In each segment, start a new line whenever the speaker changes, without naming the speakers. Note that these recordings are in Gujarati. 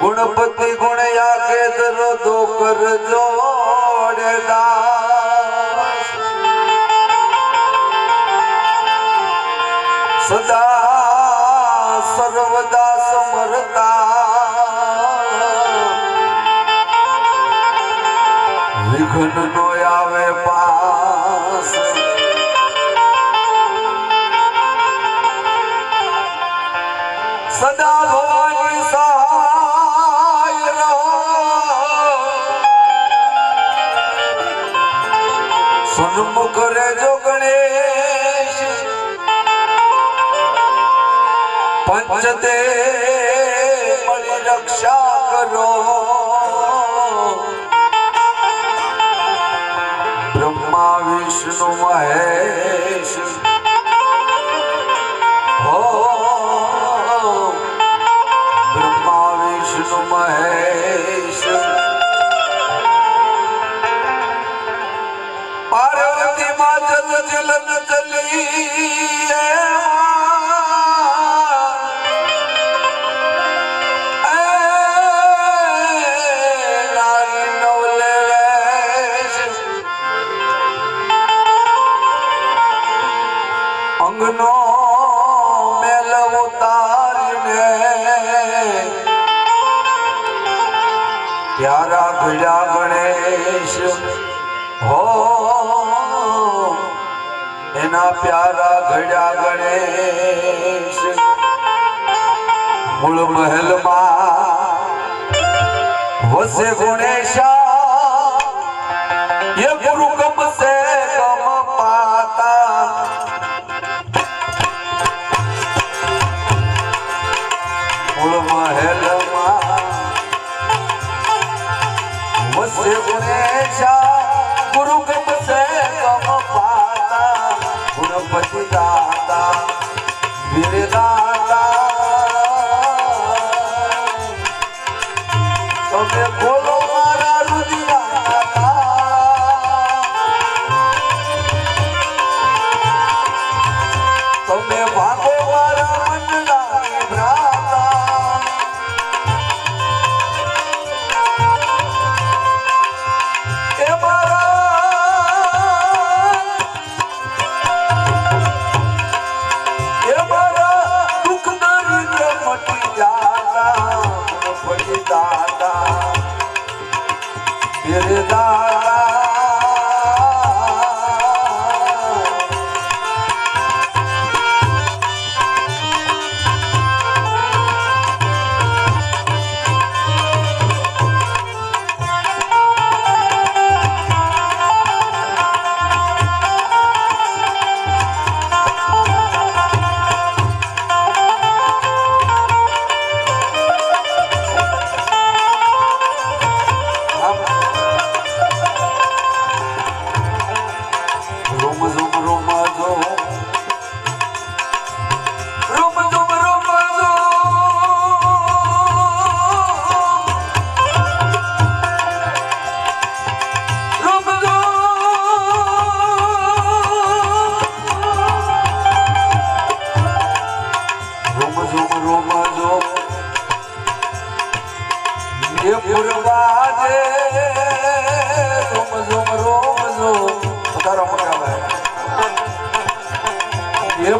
ગુણપતિ ગુણ યાકે દરો દો કર જોડેલા. સદા સર્વદા સમરતા. વિઘ્ન નો આવે સન્મુખ રેજો ગણેશ. પંચતે મળી રક્ષા કરો. બ્રહ્મા વિષ્ણુ મહેશ. जलन चली અંગનો મેલ ઉતારીને પ્યારા ભીડા ગણેશ હો એના પ્યારા ઘડ્યા ગણેશ. મૂળ મહેલમાં વસે ગુણેશા. એ ગુરુ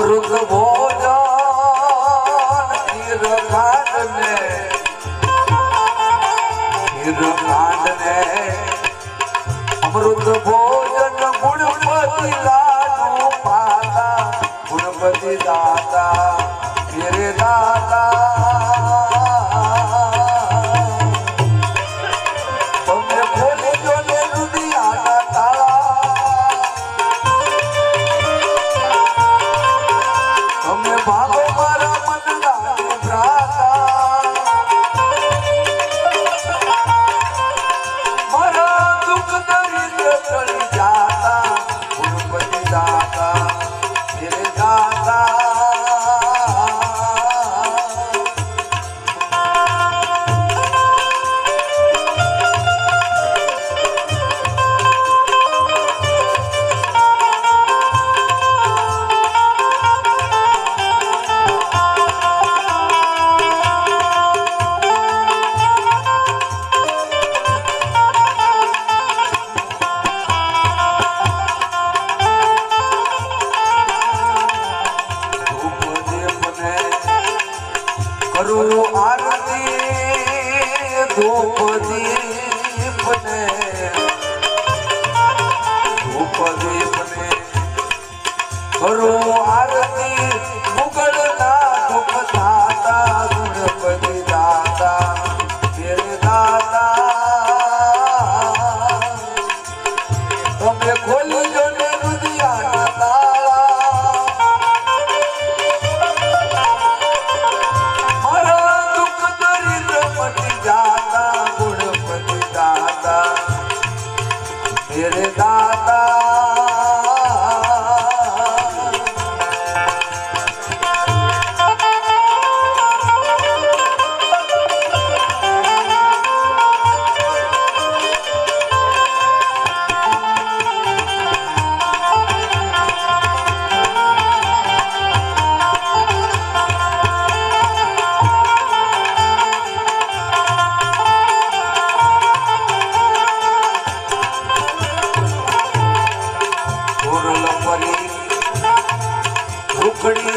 અમૃત ભોજન ખીરખાંડને ખીરખાંડને અમૃત ભોજન Nunca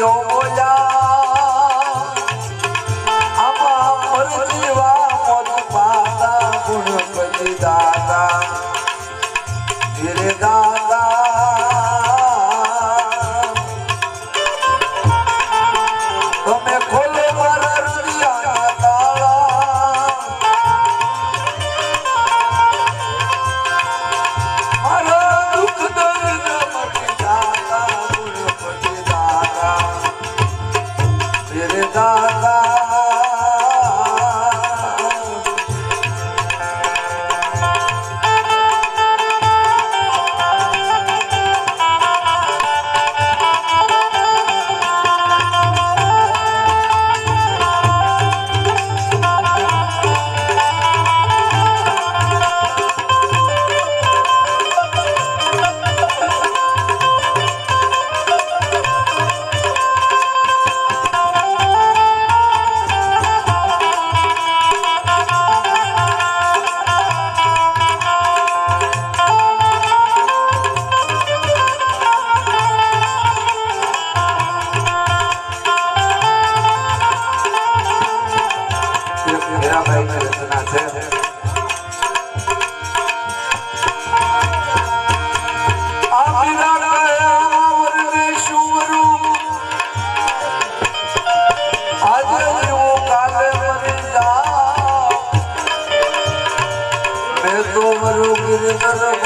주세요. রে দাদা Para